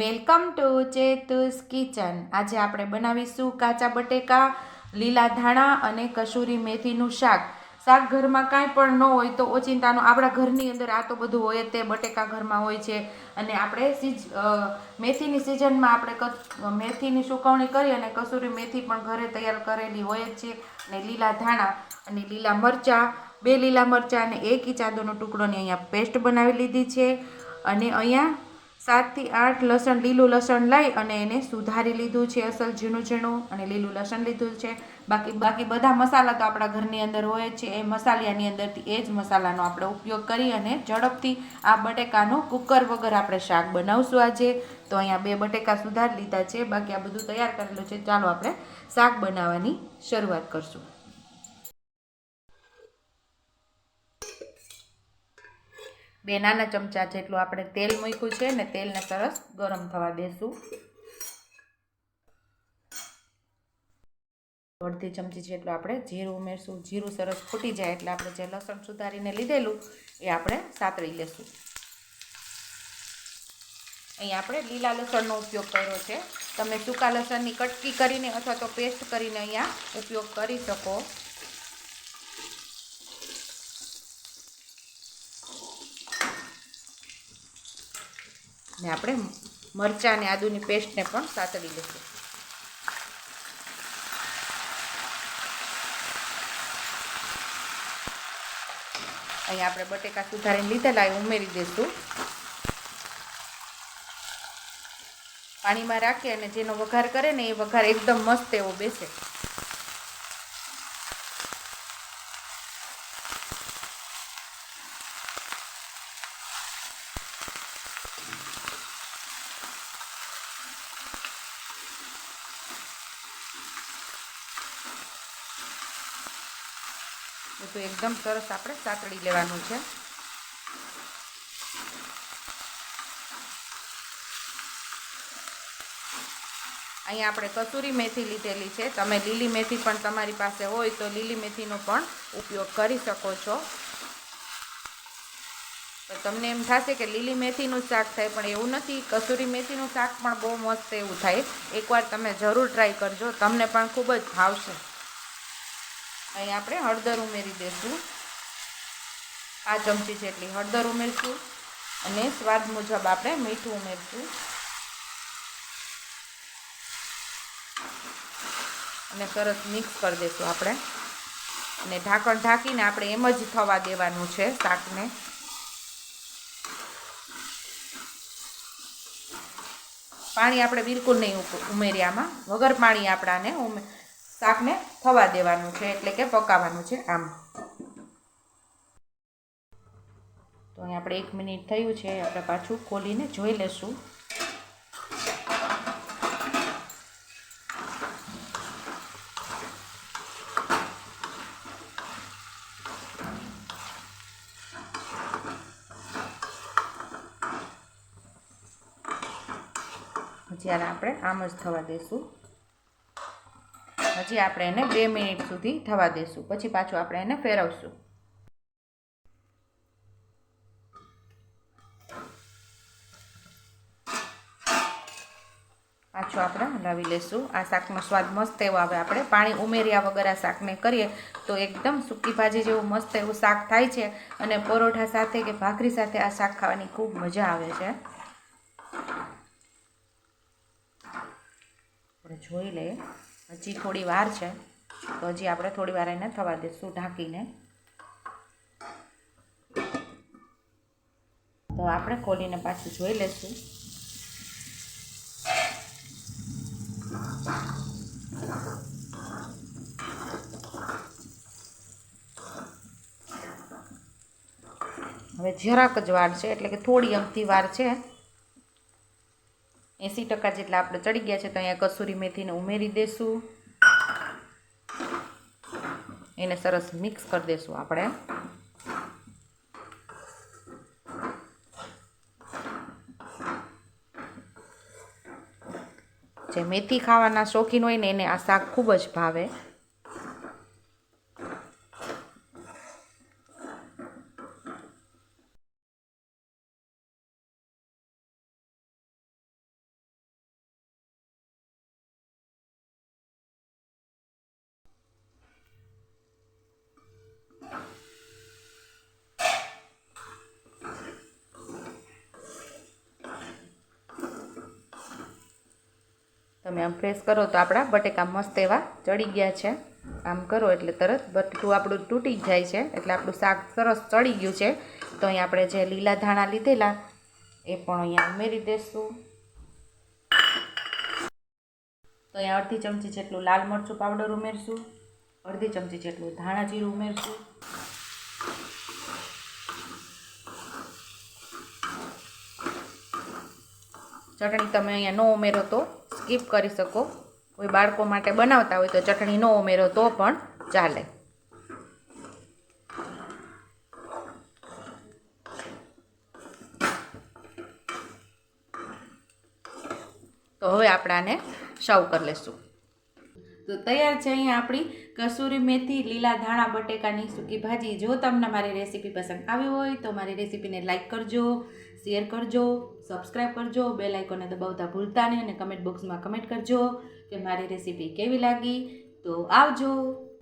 Welcome to ચેતુસ kitchen. આજે આપણે બનાવીશું કાચા બટેકા, લીલા ધાણા અને કસૂરી મેથીનું શાક. શાક ઘરમાં કાંઈ પણ ન હોય તો ઓચિંતાનું આપણા ઘરની અંદર આ તો બધું હોય તે બટેકા ઘરમાં હોય છે. અને આપણે સીજ મેથીની સિઝનમાં આપણે મેથીની સુકવણી કરી અને કસૂરી મેથી પણ ઘરે તૈયાર કરેલી હોય જ છે. અને લીલા ધાણા અને લીલા મરચાં, બે લીલા મરચાં અને એક ઇંચ ટુકડોની અહીંયા પેસ્ટ બનાવી લીધી છે. અને અહીંયા સાતથી આઠ લસણ, લીલું લસણ લઈ અને એને સુધારી લીધું છે અસલ ઝીણું ઝીણું અને લીલું લસણ લીધું છે. બાકી બાકી બધા મસાલા તો આપણા ઘરની અંદર હોય છે. એ મસાલિયાની અંદરથી એ જ મસાલાનો આપણે ઉપયોગ કરી અને ઝડપથી આ બટેકાનું કુકર વગર આપણે શાક બનાવશું આજે. તો અહીંયા બે બટેકા સુધારી લીધા છે. બાકી આ બધું તૈયાર કરેલું છે. ચાલો આપણે શાક બનાવવાની શરૂઆત કરશું. બે નાના ચમચા જેટલું આપણે તેલ મૂક્યું છે ને તેલને સરસ ગરમ થવા દેશું. અડધી ચમચી જેટલું આપણે જીરું ઉમેરશું. જીરું સરસ ફૂટી જાય એટલે આપણે જે લસણ સુધારીને લીધેલું એ આપણે સાતળી લેશું. અહીં આપણે લીલા લસણનો ઉપયોગ કર્યો છે. તમે સૂકા લસણની કટકી કરીને અથવા તો પેસ્ટ કરીને અહીંયા ઉપયોગ કરી શકો. ને આપણે મરચાં અને આદુની પેસ્ટને પણ સાતડી લઈશું. અહીંયા આપણે બટેકા સુધારીને લીધેલા એ ઉમેરી દઈશું. પાણીમાં રાખી અને જેનો વઘાર કરે ને એ વઘાર એકદમ મસ્ત એવો બેસે. બધું એકદમ સરસ આપણે સાતળી લેવાનું છે. અહીંયા આપણે કસૂરી મેથી લીધેલી છે. તમે લીલી મેથી પણ તમારી પાસે હોય તો લીલી મેથીનો પણ ઉપયોગ કરી શકો છો. તો તમને એમ થશે કે લીલી મેથીનું શાક થાય, પણ એવું નથી. કસૂરી મેથીનું શાક પણ બહુ મસ્ત એવું થાય. એકવાર તમે જરૂર ટ્રાય કરજો. તમને પણ ખૂબ જ ભાવશે. અહીં આપણે હળદર ઉમેરી દઈશું આ ચમચી જેટલી હળદર ઉમેરશું અને સ્વાદ મુજબ આપણે મીઠું ઉમેરશું. અને સરસ મિક્સ કરી દઈશું આપણે. અને ઢાંકણ ઢાંકીને આપણે એમ જ થવા દેવાનું છે શાકને. પાણી આપણે બિલકુલ નહીં આમાં. વગર પાણી આપણાને શાકને થવા દેવાનું છે, એટલે કે પકાવવાનું છે આમ. તો અહીં આપણે એક મિનિટ થયું છે, આપણે પાછું ખોલીને જોઈ લેશું. જ્યારે આપણે આમ જ થવા દઈશું હજી આપણે એને બે મિનિટ સુધી થવા દઈશું પછી પાછું આપણે એને ફેરવશું. પાછું આપણે હલાવી લઈશું આ શાકનો સ્વાદ મસ્ત એવો આવે. આપણે પાણી ઉમેર્યા વગર આ શાકને કરીએ તો એકદમ સૂકી ભાજી જેવું મસ્ત એવું શાક થાય છે અને પરોઠા સાથે કે ભાખરી સાથે આ શાક ખાવાની ખૂબ મજા આવે છે. આપણે જોઈ લઈએ. હજી થોડી વાર છે. તો હજી આપણે થોડી વાર એને થવા દઈશું ઢાંકીને. તો આપણે ખોલીને પાછું જોઈ લઈશું હવે જરાક જ વાર છે, એટલે કે થોડી અમથી વાર છે. એંસી ટકા જેટલા આપણે ચડી ગયા છે તો અહીંયા કસૂરી મેથીને ઉમેરી દઈશું એને સરસ મિક્સ કરી દઈશું આપણે. જે મેથી ખાવાના શોખીન હોય ને એને આ શાક ખૂબ જ ભાવે. તમે આમ પ્રેસ કરો તો આપણા બટેકા મસ્ત એવા ચડી ગયા છે. આમ કરો એટલે તરત બટેકું આપણું તૂટી જ જાય છે. એટલે આપણું શાક સરસ ચડી ગયું છે. તો અહીં આપણે જે લીલા ધાણા લીધેલા, એ પણ અહીંયા ઉમેરી દઈશું તો અહીંયા અડધી ચમચી જેટલું લાલ મરચું પાવડર ઉમેરશું. અડધી ચમચી જેટલું ધાણા જીરું ઉમેરશું. ચટણી તમે અહીંયા ન ઉમેરો તો સ્કીપ કરી શકો. કોઈ બાળકો માટે બનાવતા હોય તો ચટણી ન ઉમેરો તો પણ ચાલે. તો હવે આપણે આને સર્વ કરી લેશું. તો તૈયાર છે અહીંયા આપણી કસૂરી મેથી, લીલા ધાણા બટેકાની સૂકી ભાજી, જો તમને મારી રેસીપી પસંદ આવી હોય તો મારી રેસીપીને લાઇક કરજો, શેર કરજો સબસ્ક્રાઈબ કરજો બે લાઇકોને દબાવતા ભૂલતા નહીં અને કમેન્ટ બોક્સમાં કમેન્ટ કરજો કે મારી રેસીપી કેવી લાગી. તો આવજો.